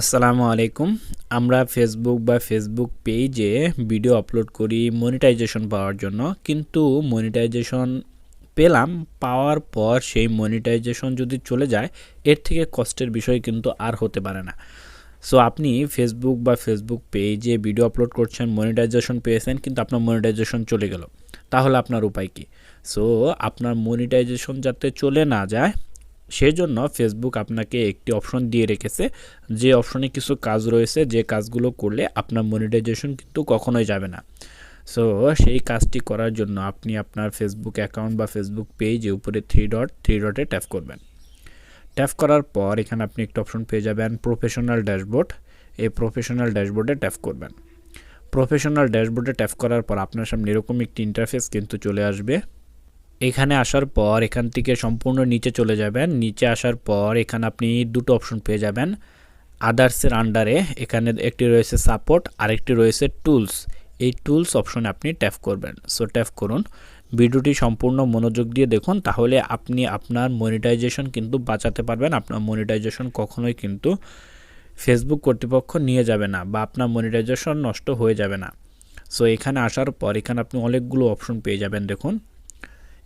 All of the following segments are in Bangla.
আসসালামু আলাইকুম। আমরা ফেসবুক বা ফেসবুক পেজে ভিডিও আপলোড করি মনিটাইজেশন পাওয়ার জন্য। কিন্তু মনিটাইজেশন পেলাম, পাওয়ার পর সেই মনিটাইজেশন যদি চলে যায়, এর থেকে কষ্টের বিষয় কিন্তু আর হতে পারে না। সো আপনি ফেসবুক বা ফেসবুক পেজে ভিডিও আপলোড করছেন মনিটাইজেশন পেয়েছেন, কিন্তু আপনার মনিটাইজেশন চলে গেল। তাহলে আপনার উপায় কী? সো আপনার মনিটাইজেশন যাতে চলে না যায় সেজন্য ফেসবুক আপনাকে একটি অপশন দিয়ে রেখেছে, যে অপশনে কিছু কাজ রয়েছে, যে কাজগুলো করলে আপনার মনিটাইজেশন কিন্তু কখনোই যাবে না। সো সেই কাজটি করার জন্য আপনি আপনার ফেসবুক অ্যাকাউন্ট বা ফেসবুক পেজে উপরে থ্রি ডট থ্রি ডটে ট্যাপ করবেন। ট্যাপ করার পর এখানে আপনি একটা অপশন পেয়ে যাবেন প্রফেশনাল ড্যাশবোর্ড এই প্রফেশনাল ড্যাশবোর্ডে ট্যাপ করবেন। প্রফেশনাল ড্যাশবোর্ডে ট্যাপ করার পর আপনার সামনে এরকম একটি ইন্টারফেস কিন্তু চলে আসবে। এখানে আসার পর এখান থেকে সম্পূর্ণ নিচে চলে যাবেন। নিচে আসার পর এখানে আপনি দুটো অপশন পেয়ে যাবেন। আদার্সের আন্ডারে এখানে একটি রয়েছে সাপোর্ট আরেকটি রয়েছে টুলস এই টুলস অপশনে আপনি ট্যাপ করবেন। সো ট্যাপ করুন। ভিডিওটি সম্পূর্ণ মনোযোগ দিয়ে দেখুন, তাহলে আপনি আপনার মনিটাইজেশন কিন্তু বাঁচাতে পারবেন। আপনার মনিটাইজেশন কখনোই কিন্তু ফেসবুক কর্তৃপক্ষ নিয়ে যাবে না বা আপনার মনিটাইজেশন নষ্ট হয়ে যাবে না। সো এখানে আসার পর এখানে আপনি অনেকগুলো অপশন পেয়ে যাবেন, দেখুন।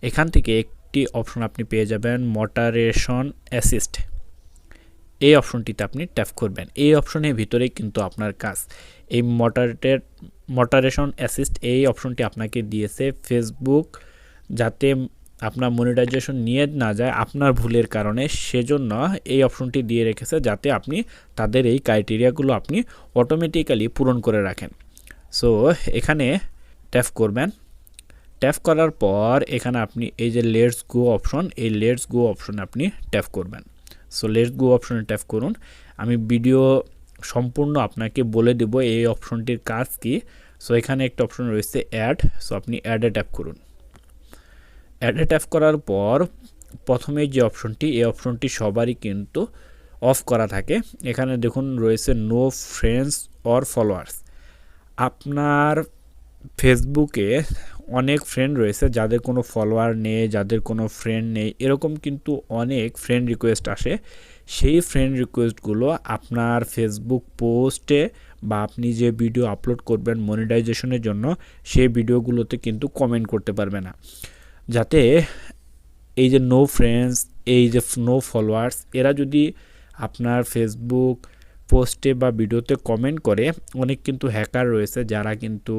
এখান থেকে একটি অপশন আপনি পেয়ে যাবেন মটারেশন অ্যাসিস্ট এই অপশনটিতে আপনি ট্যাপ করবেন। এই অপশনের ভিতরে কিন্তু আপনার কাজ। এই মটারেটের মটারেশন অ্যাসিস্ট এই অপশনটি আপনাকে দিয়েছে ফেসবুক যাতে আপনার মনিটাইজেশন নিয়ে না যায়, আপনার ভুলের কারণে। সেজন্য এই অপশনটি দিয়ে রেখেছে যাতে আপনি তাদের এই ক্রাইটেরিয়াগুলো আপনি অটোমেটিক্যালি পূরণ করে রাখেন। সো এখানে ট্যাপ করবেন। ট্যাপ করার পর এখানে আপনি এই যে লেটস গো অপশন এই লেটস গো অপশনে আপনি ট্যাপ করবেন। সো লেটস গো অপশনে ট্যাপ করুন। আমি ভিডিও সম্পূর্ণ আপনাকে বলে দেব এই অপশনটির কাজ কি। সো এখানে একটা অপশন রয়েছে অ্যাড সো আপনি অ্যাডে ট্যাপ করুন। অ্যাডে ট্যাপ করার পর প্রথমে যে অপশনটি এই অপশনটি সবারই কিন্তু অফ করা থাকে। এখানে দেখুন রয়েছে নো ফ্রেন্ডস অর ফলোয়ার্স আপনার ফেসবুকে অনেক ফ্রেন্ড রয়েছে যাদের কোনো ফলোয়ার নেই, যাদের কোনো ফ্রেন্ড নেই, এরকম কিন্তু অনেক ফ্রেন্ড রিকোয়েস্ট আসে। সেই ফ্রেন্ড রিকোয়েস্টগুলো আপনার ফেসবুক পোস্টে বা আপনি যে ভিডিও আপলোড করবেন মনিটাইজেশনের জন্য, সেই ভিডিওগুলোতে কিন্তু কমেন্ট করতে পারবে না। যাতে এই যে নো ফ্রেন্ডস এই যে নো ফলোয়ার্স এরা যদি আপনার ফেসবুক পোস্টে বা ভিডিওতে কমেন্ট করে, অনেক কিন্তু হ্যাকার রয়েছে যারা কিন্তু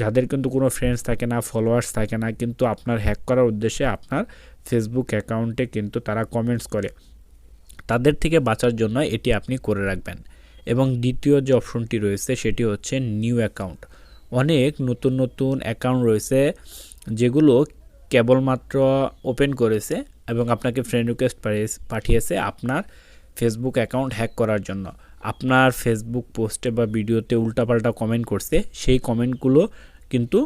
যাদের কিন্তু কোনো ফ্রেন্ডস থাকে না ফলোয়ার্স থাকে না, কিন্তু আপনার হ্যাক করার উদ্দেশ্যে আপনার ফেসবুক অ্যাকাউন্টে কিন্তু তারা কমেন্টস করে। তাদের থেকে বাঁচার জন্য এটি আপনি করে রাখবেন। এবং দ্বিতীয় যে অপশনটি রয়েছে, সেটি হচ্ছে নিউ অ্যাকাউন্ট অনেক নতুন নতুন অ্যাকাউন্ট রয়েছে, যেগুলো কেবলমাত্র ওপেন করেছে এবং আপনাকে ফ্রেন্ড রিকোয়েস্ট পাঠিয়েছে আপনার ফেসবুক অ্যাকাউন্ট হ্যাক করার জন্য। আপনার ফেসবুক পোস্টে বা ভিডিওতে উল্টাপাল্টা কমেন্ট করছে, সেই কমেন্টগুলো কিন্তু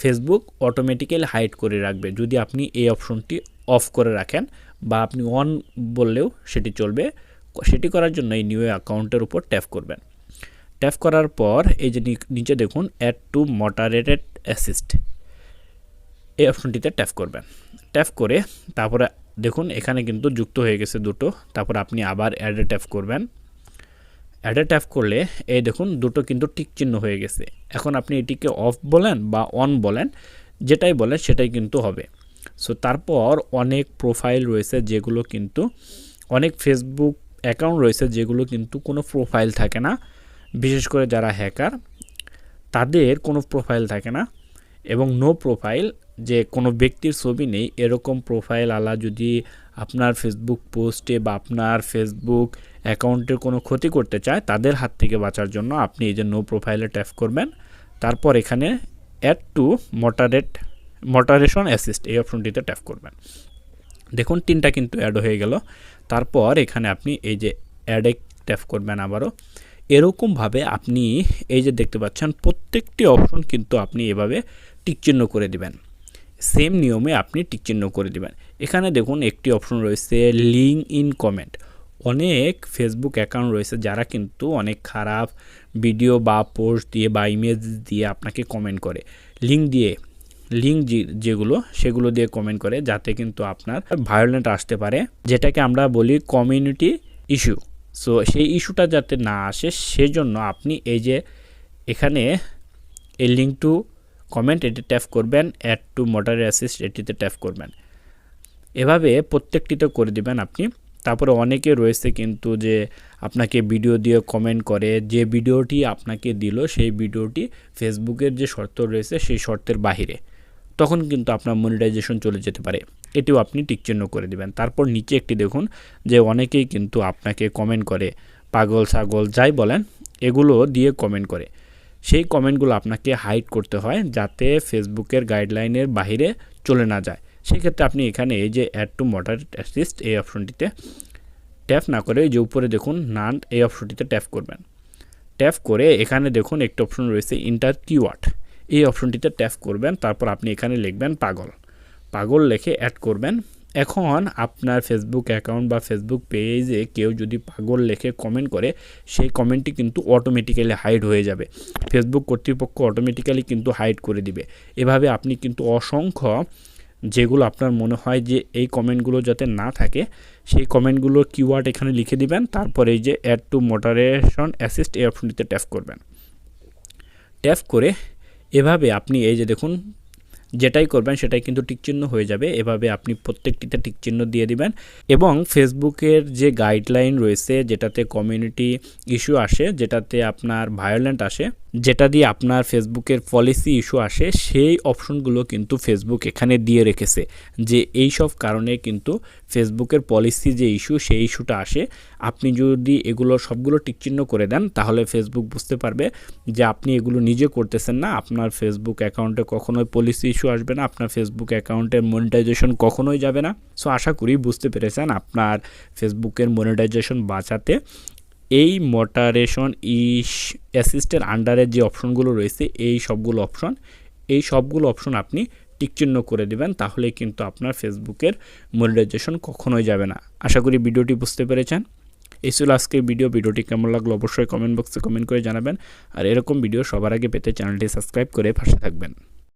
ফেসবুক অটোমেটিক্যালি হাইড করে রাখবে। যদি আপনি এই অপশনটি অফ করে রাখেন বা আপনি অন বললেও সেটি চলবে, সেটি করার জন্য এই নিউ অ্যাকাউন্টের উপর ট্যাপ করবেন। ট্যাপ করার পর এই যে নিচে দেখুন অ্যাড টু মডারেটেড অ্যাসিস্ট এই অপশনটিতে ট্যাপ করবেন। ট্যাপ করে তারপরে দেখুন, এখানে কিন্তু যুক্ত হয়ে গেছে দুটো, তারপর আপনি আবার অ্যাডে ট্যাপ করবেন। অ্যাডে ট্যাপ করলে এই দেখুন দুটো কিন্তু টিক চিহ্ন হয়ে গেছে। এখন আপনি এটিকে অফ বলেন বা অন বলেন, যেটাই বলেন সেটাই কিন্তু হবে। সো তারপর অনেক প্রোফাইল রয়েছে যেগুলো কিন্তু, অনেক ফেসবুক অ্যাকাউন্ট রয়েছে যেগুলো কিন্তু কোনো প্রোফাইল থাকে না। বিশেষ করে যারা হ্যাকার তাদের কোনো প্রোফাইল থাকে না। এবং নো প্রোফাইল যে কোনো ব্যক্তির ছবি নেই, এরকম প্রোফাইল আলা যদি আপনার ফেসবুক পোস্টে বা আপনার ফেসবুক অ্যাকাউন্টের কোনো ক্ষতি করতে চায়, তাদের হাত থেকে বাঁচার জন্য আপনি এই যে নো প্রোফাইলে ট্যাপ করবেন। তারপর এখানে add to moderate moderation assist এই অপশনটিতে ট্যাপ করবেন। দেখুন, তিনটা কিন্তু অ্যাড হয়ে গেল। তারপর এখানে আপনি এই যে অ্যাডে ট্যাপ করবেন আবারও। এরকমভাবে আপনি এই যে দেখতে পাচ্ছেন, প্রত্যেকটি অপশন কিন্তু আপনি এভাবে টিকচিহ্ন করে দিবেন। সেম নিয়মে আপনি টিকচিহ্ন করে দিবেন। এখানে দেখুন একটি অপশন রয়েছে লিঙ্ক ইন কমেন্ট অনেক ফেসবুক অ্যাকাউন্ট রয়েছে যারা কিন্তু অনেক খারাপ ভিডিও বা পোস্ট দিয়ে বা ইমেজ দিয়ে আপনাকে কমেন্ট করে। লিঙ্ক দিয়ে লিঙ্ক যেগুলো, সেগুলো দিয়ে কমেন্ট করে যাতে কিন্তু আপনার ভায়োলেন্ট আসতে পারে। যেটাকে আমরা বলি কমিউনিটি ইস্যু সো সেই ইস্যুটা যাতে না আসে, সেজন্য আপনি এই যে এখানে এই লিঙ্ক টু কমেন্ট এটি ট্যাপ করবেন অ্যাড টু মোটার অ্যাসিস্ট এটিতে ট্যাপ করবেন। এভাবে প্রত্যেকটিতে করে দিবেন আপনি। তারপরে অনেকে রয়েছে কিন্তু যে আপনাকে ভিডিও দিয়ে কমেন্ট করে, যে ভিডিওটি আপনাকে দিল, সেই ভিডিওটি ফেসবুকের যে শর্ত রয়েছে, সেই শর্তের বাহিরে। তখন কিন্তু আপনার মনিটাইজেশন চলে যেতে পারে। এটিও আপনি টিকচিহ্ন করে দিবেন। তারপর নিচে একটি দেখুন যে অনেকেই কিন্তু আপনাকে কমেন্ট করে, পাগল, ছাগল, যাই বলেন, এগুলো দিয়ে কমেন্ট করে। সেই কমেন্টগুলো আপনাকে হাইড করতে হয় যাতে ফেসবুকের গাইডলাইনের বাহিরে চলে না যায়। সেক্ষেত্রে আপনি এখানে এই যে অ্যাড টু মডারেট অ্যাসিস্ট এই অপশনটিতে ট্যাপ না করে যে উপরে দেখুন নান এই অপশনটিতে ট্যাপ করবেন। ট্যাপ করে এখানে দেখুন একটি অপশন রয়েছে ইন্টার কিওয়ার্ড এই অপশনটিতে ট্যাপ করবেন, তারপর আপনি এখানে লিখবেন পাগল। পাগল লিখে অ্যাড করবেন। এখন আপনার ফেসবুক অ্যাকাউন্ট বা ফেসবুক পেজে কেউ যদি পাগল লেখে কমেন্ট করে, সেই কমেন্টটি কিন্তু অটোমেটিক্যালি হাইড হয়ে যাবে। ফেসবুক কর্তৃপক্ষ অটোমেটিক্যালি কিন্তু হাইড করে দিবে। এভাবে আপনি কিন্তু অসংখ্য, যেগুলো আপনার মনে হয় যে এই কমেন্টগুলো যাতে না থাকে, সেই কমেন্টগুলোর কিওয়ার্ড এখানে লিখে দিবেন, তারপরে এই যে অ্যাড টু মোটারেশন অ্যাসিস্ট এই অপশনটিতে ট্যাপ করবেন। ট্যাপ করে এভাবে আপনি এই যে দেখুন যেটাই করবেন সেটাই কিন্তু টিকচিহ্ন হয়ে যাবে। এভাবে আপনি প্রত্যেকটিতে টিকচিহ্ন দিয়ে দিবেন। এবং ফেসবুকের যে গাইডলাইন রয়েছে, যেটাতে কমিউনিটি ইস্যু আসে, যেটাতে আপনার ভায়োলেন্ট আসে যেটা দিয়ে আপনার ফেসবুকের পলিসি ইস্যু আসে, সেই অপশনগুলো কিন্তু ফেসবুক এখানে দিয়ে রেখেছে যে এই সব কারণে কিন্তু ফেসবুকের পলিসি যে ইস্যু সেই ইস্যুটা আসে। আপনি যদি এগুলো সবগুলো টিকচিহ্ন করে দেন, তাহলে ফেসবুক বুঝতে পারবে যে আপনি এগুলো নিজে করতেছেন না। আপনার ফেসবুক অ্যাকাউন্টে কখনোই পলিসি ইস্যু আসবে না, আপনার ফেসবুক অ্যাকাউন্টের মনিটাইজেশন কখনোই যাবে না। সো আশা করি বুঝতে পেরেছেন আপনার ফেসবুকের মনিটাইজেশন বাঁচাতে এই মটারেশন ইস অ্যাসিস্টের আন্ডারে যে অপশনগুলো রয়েছে, এই সবগুলো অপশন এই সবগুলো অপশন আপনি টিকচিহ্ন করে দেবেন, তাহলে কিন্তু আপনার ফেসবুকের মনিটাইজেশন কখনোই যাবে না। আশা করি ভিডিওটি বুঝতে পেরেছেন। এই ছিল আজকের ভিডিও ভিডিওটি কেমন লাগল অবশ্যই কমেন্ট বক্সে কমেন্ট করে জানাবেন। আর এরকম ভিডিও সবার আগে পেতে চ্যানেলটি সাবস্ক্রাইব করে পাশে থাকবেন।